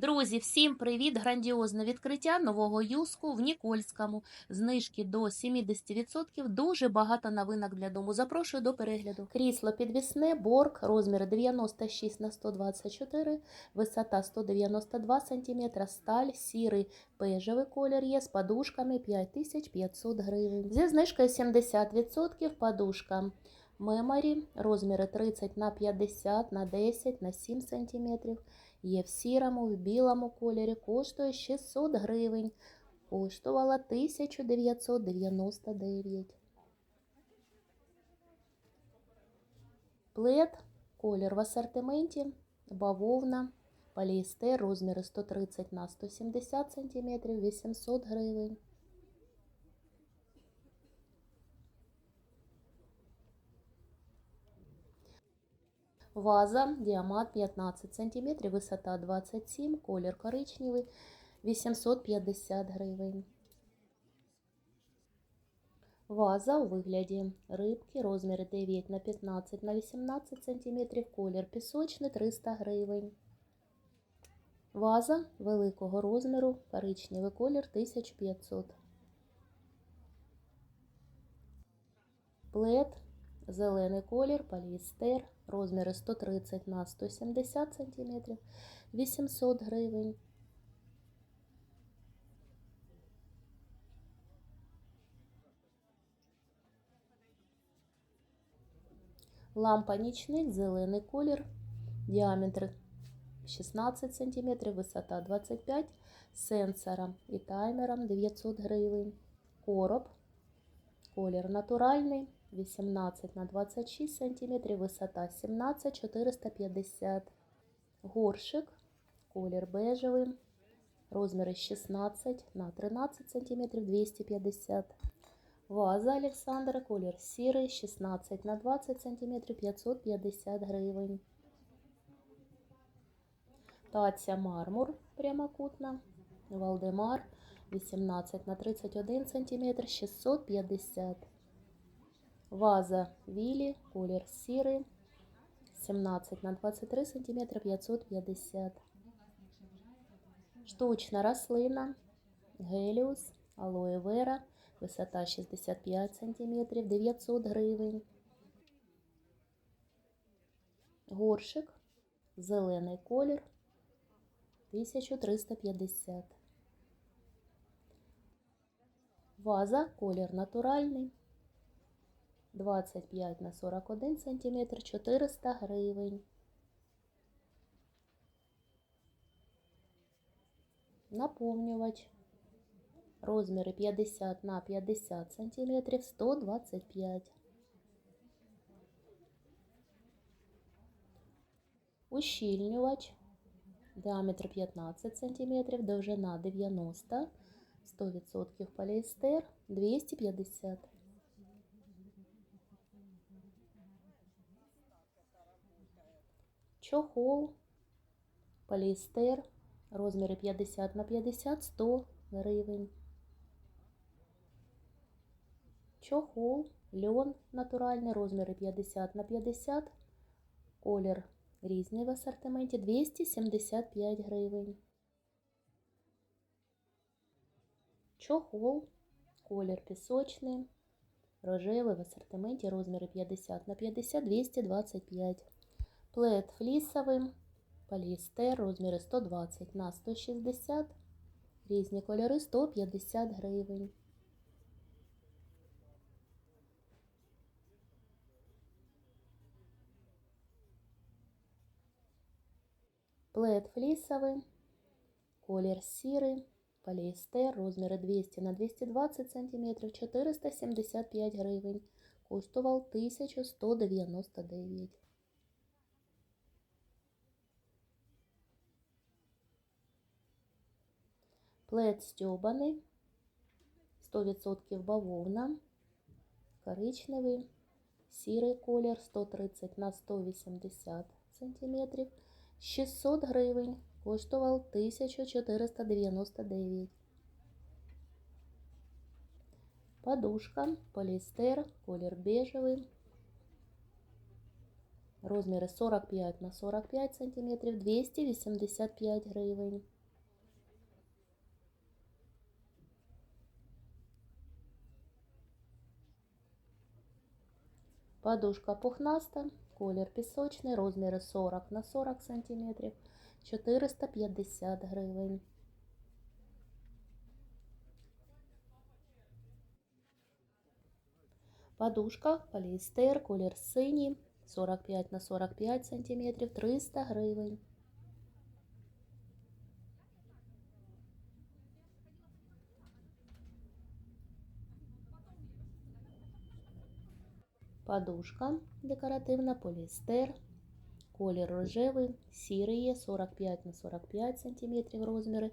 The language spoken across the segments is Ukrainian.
Друзі, всім привіт! Грандіозне відкриття нового юску в Нікольському. Знижки до 70%. Дуже багато новинок для дому. Запрошую до перегляду. Крісло підвісне, борг, розміри 96 на 124, висота 192 см, сталь, сірий бежевий колір є з подушками 5500 гривень. Зі знижкою 70% подушка. Меморі, розміри 30 на 50 на 10 на 7 см. Є в сірому, в білому кольорі, коштує 600 гривень. Коштувала 1999. Плед, колір в асортименті, бавовна, поліестер, розміри 130 на 170 см, 800 гривень. Ваза, діамат 15 см, висота 27 колір коричневий, 850 гривень. Ваза у вигляді рибки, розміри 9 на 15 на 18 см, колір пісочний 300 гривень. Ваза великого розміру, коричневий колір 1500. Плед Зелений колір, поліестер, розміри 130 на 170 см, 800 гривень. Лампа нічник, зелений колір, діаметр 16 см, висота 25 сенсором і таймером 900 гривень. Короб, колір натуральний. 18 на 26 см, висота 17 450 Горшик, колір бежевий, розміри 16 на 13 см 250 Ваза Олександра, колір сірий, 16 на 20 см 550 гривень. Таця мармур прямокутна, Валдемар 18 на 31 см 650 Ваза Вілі, колір сірий, 17 на 23 см 550 Штучна рослина, геліус, алоє вера, висота 65 см 900 гривень. Горшик, зелений колір 1350 Ваза, колір натуральний. 25 на 41 см 400 гривень. Наповнювач. Розміри 50 на 50 см 125. Ущільнювач. Діаметр 15 см, довжина 90 100% поліестер 250 чохол, поліестер, розміри 50 на 50 100 гривень. Чохол, льон натуральний, розміри 50 на 50, колір різний в асортименті 275 гривень. Чохол, колір пісочний, рожевий в асортименті, розміри 50 на 50 225 Плед флісовий, поліестер, розміри 120 на 160, різні кольори 150 гривень. Плед флісовий, колір сірий, поліестер, розміри 200 на 220 см, 475 гривень. Коштував 1199 Плед стьобаний, 100% бавовна, коричневий, сірий колір 130 на 180 см, 600 гривень, коштував 1499. Подушка, поліестер, колір бежевий, Розміри 45 на 45 см 285 гривень. Подушка пухнаста, колір пісочний, розміри 40 на 40 см 450 гривень. Подушка поліестер, колір синій, 45 на 45 см 300 гривень. Подушка декоративна поліестер, колір рожевий, сірий є 45 на 45 см розміри.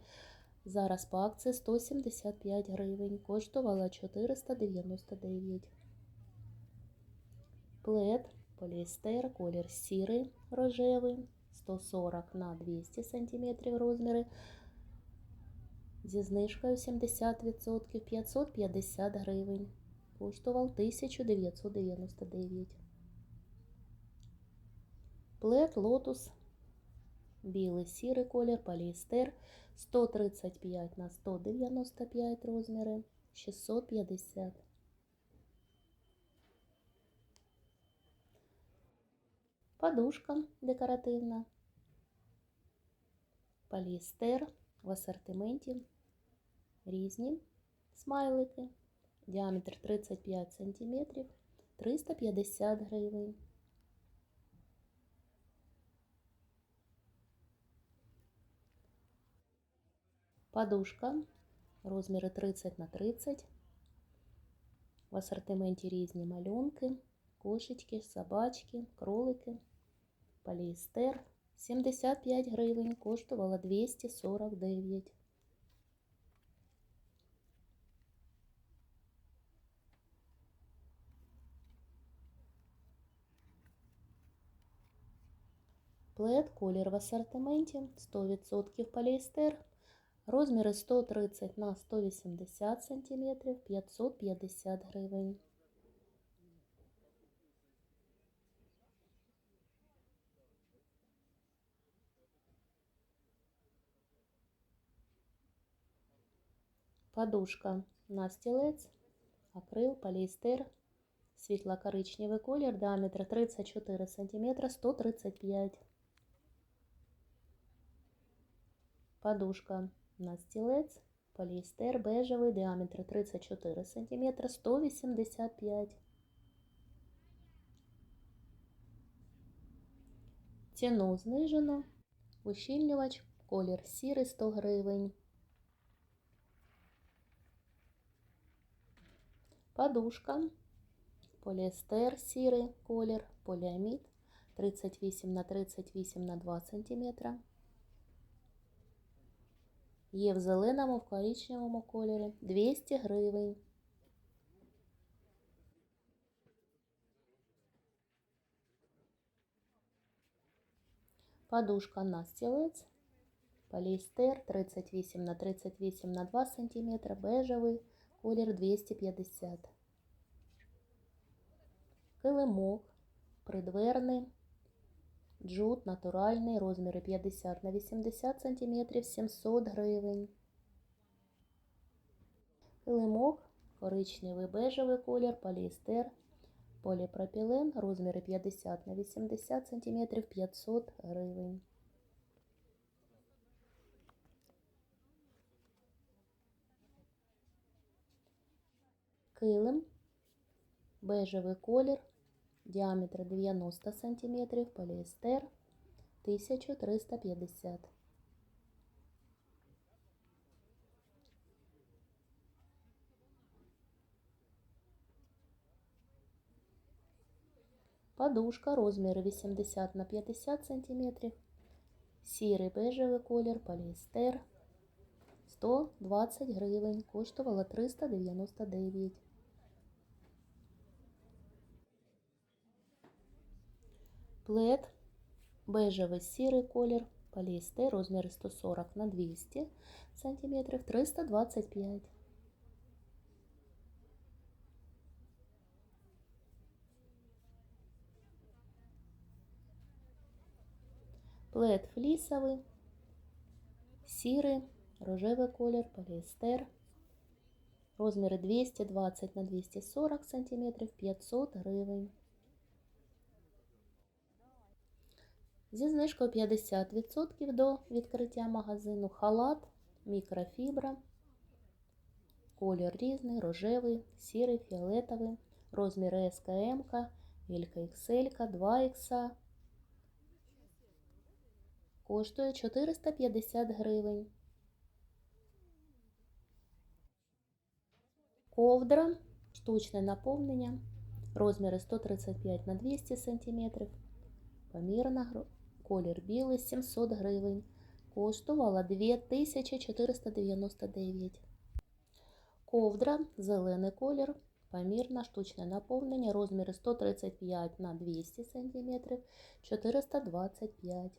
Зараз по акції 175 гривень, коштувала 499. Плед, поліестер, колір сірий, рожевий, 140 на 200 см розміри. Зі знижкою 70% 550 гривень. Коштував 1999. Плед лотус. Білий сірий колір, поліестер 135 на 195 розміри 650. Подушка декоративна. Поліестер в асортименті. Різні смайлики. Діаметр 35 см 350 гривень. Подушка розміри 30 на 30. В асортименті різні малюнки, кошечки, собачки, кролики, поліестер 75 гривень, коштувала 249. Плед, колір в асортименті 100% поліестер. Розміри 130 на 180 см 550 гривень. Подушка на стілець, акрил, поліестер, світло-коричневий колір, діаметр 34 см 135 Подушка на стілець, поліестер бежевий, діаметр 34 см 185 Ціну знижено. Ущільнювач, колір сірий 100 гривень. Подушка, поліестер сірий колір, поліамід 38 на 38 на 2 см. Є в зеленому, в коричневому кольорі. 200 гривень. Подушка на стілець, поліестер 38 на 38 на 2 см, бежевий, колір 250. Килимок, придверний, джут натуральний, розміри 50 на 80 см, 700 гривень. Килимок, коричневий бежевий колір, поліестер, поліпропілен, розміри 50 на 80 см, 500 гривень. Килим, бежевий колір, діаметр 90 см, поліестер 1350. Подушка розміри 80 на 50 см. Сірий бежевий колір, поліестер 120 гривень, коштувала 399. Плед, бежевий сірий колір, поліестер, розміри 140 на 200 см, 325. Плед флісовий, сірий, рожевий колір, поліестер. Розміри 220 на 240 см, 500 гривень. Зі знижкою 50% до відкриття магазину халат, мікрофібра, колір різний, рожевий, сірий, фіолетовий, розміри СКМ, XL, 2Х. Коштує 450 гривень. Ковдра, штучне наповнення, розміри 135 на 200 см, помірна, колір білий, 700 гривень. Коштувала 2499. Ковдра, зелений колір, помірна, штучне наповнення, розміри 135 на 200 см, 425.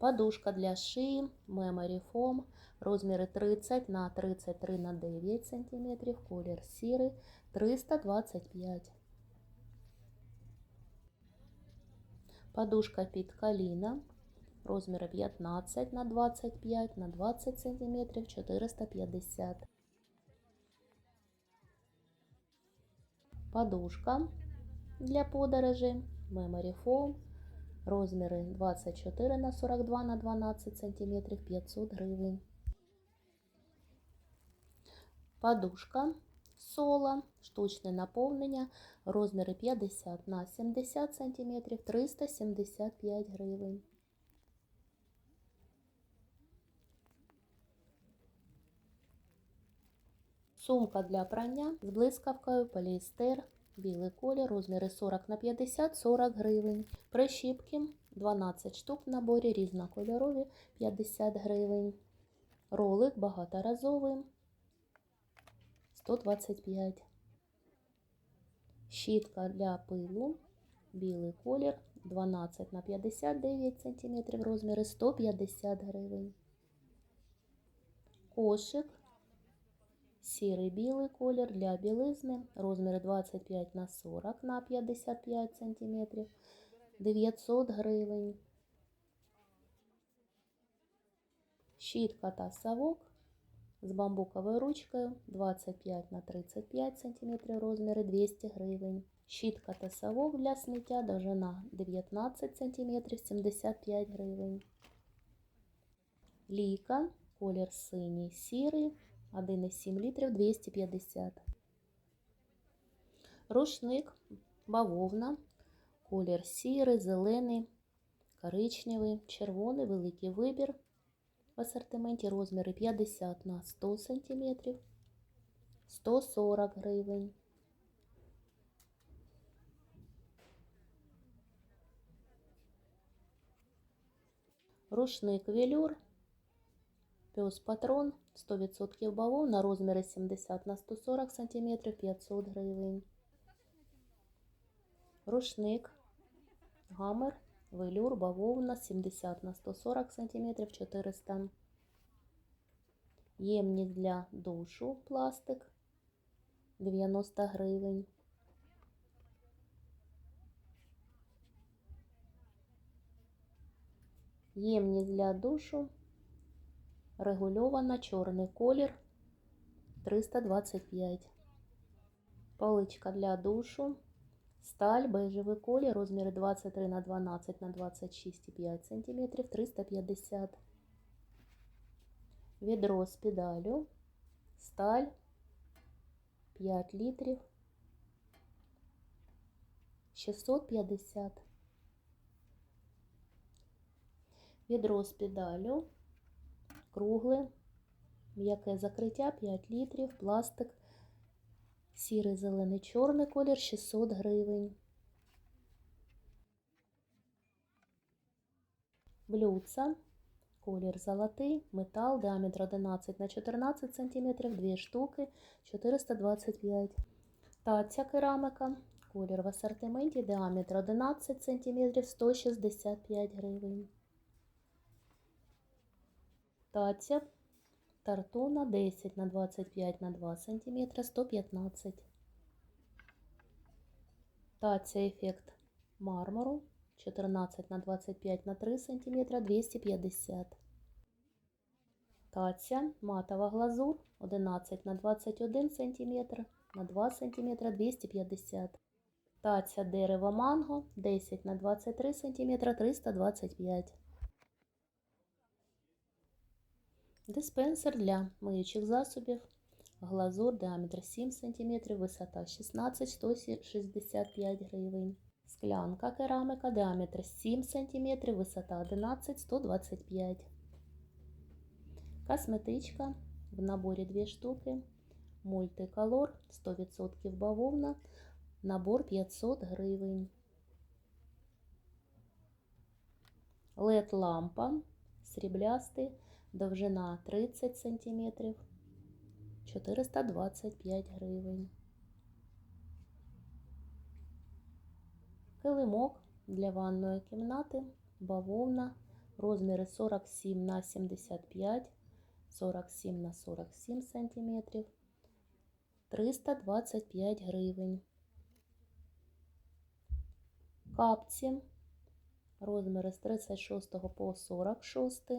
Подушка для шиї Memory Foam, розміри 30 на 33 на 9 см, колір сірий, 325. Подушка під коліна, розміри 15 на 25 на 20 см, 450. Подушка для подорожі Memory Foam, розміри 24 на 42 на 12 см, 500 гривень. Подушка соло, штучне наповнення, розміри 50 на 70 см, 375 гривень. Сумка для прання з блискавкою, поліестер, Білий колір, розміри 40 на 50, 40 гривень. Прищіпки 12 штук в наборі, різнокольорові 50 гривень. Ролик багаторазовий 125. Щітка для пилу, білий колір 12 на 59 см, розміри 150 гривень. Кошик Сірий білий колір для білизни, розміри 25 на 40 на 55 см, 900 гривень. Щітка та совок з бамбуковою ручкою 25 на 35 см, розміри 200 гривень. Щітка та совок для сміття довжина 19 см, 75 гривень. Ліка, колір синій, сірий. 1,7 літрів 250. Рушник, бавовна, колір сірий, зелений, коричневий, червоний, великий вибір. В асортименті розміри 50 на 100 см, 140 гривень. Рушник велюр Пес патрон 100% бавовна, розміри 70 на 140 см, 500 гривень. Рушник, гамер, велюр, бавовна 70 на 140 см, 400. Ємність для душу, пластик 90 гривень. Ємність для душу регульована чорний колір 325. Паличка для душу. Сталь, бежевий колір, розміри 23 на 12 на 26,5 см, 350. Відро з педалю. Сталь 5 літрів. 650. Відро з педалю кругле, м'яке закриття 5 літрів, пластик, сірий, зелений, чорний колір 600 гривень. Блюдца, колір золотий, метал, діаметр 11 на 14 см, 2 штуки, 425 Таця керамика, колір в асортименті, діаметр 11 см, 165 гривень. Таця Тартуна 10 на 25 на 2 см 115. Таця ефект мармуру 14 на 25 на 3 см 250. Таця матова глазур 11 на 21 см на 2 см 250. Таця дерево манго 10 на 23 см 325. Диспенсер для миючих засобів. Глазур діаметр 7 см, висота 16 165 гривень. Склянка керамика діаметр 7 см, висота 11 125 Косметичка в наборі 2 штуки. Мультиколор 100% бавовна. Набор 500 гривень. LED лампа сріблястий, довжина 30 см 425 гривень. Килимок для ванної кімнати, бавовна, розміри 47 на 75, 47 на 47 см 325 гривень. Капці розміри з 36 по 46.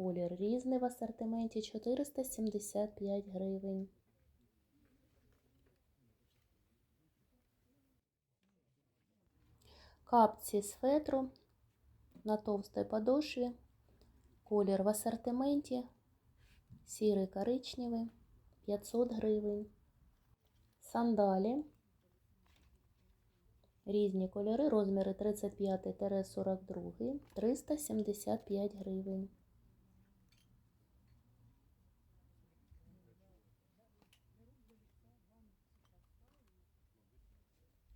Колір різний в асортименті 475 гривень. Капці з фетру на товстій подошві. Колір в асортименті сірий коричневий 500 гривень. Сандалі Різні кольори, розміри 35-42, 375 гривень.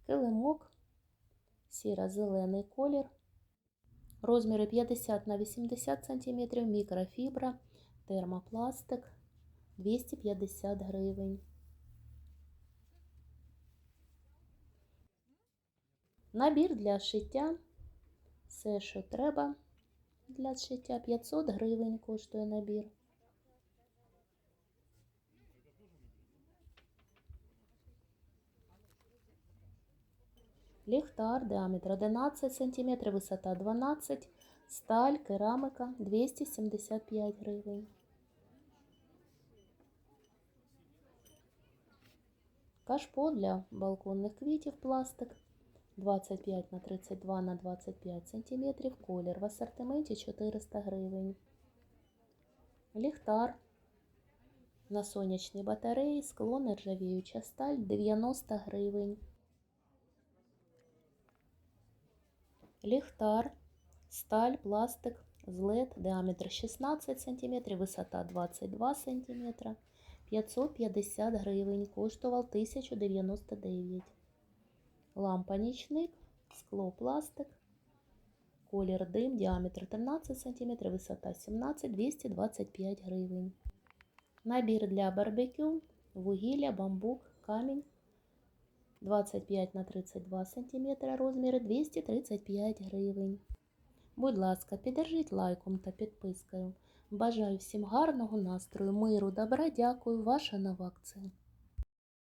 Килимок, сіро-зелений колір, розміри 50 на 80 см, мікрофібра, термопластик 250 гривень. Набір для шиття. Все, що треба для шиття. 500 гривень коштує набір. Ліхтар, діаметр 11 см, висота 12 сталь, керамика 275 гривень. Кашпо для балконних квітів пластик 25 на 32 на 25 см, колір в асортименті 400 гривень. Ліхтар на сонячній батареї, скло нержавіюча сталь 90 гривень. Ліхтар, сталь, пластик з LED, діаметр 16 см, висота 22 см, 550 гривень, коштував 1099 Лампа нічник, скло пластик, колір дим, діаметр 13 см, висота 17 225 гривень. Набір для барбекю, вугілля, бамбук, камінь 25 на 32 см, розміри 235 гривень. Будь ласка, піддержіть лайком та підпискою. Бажаю всім гарного настрою, миру, добра, дякую, ваша нова.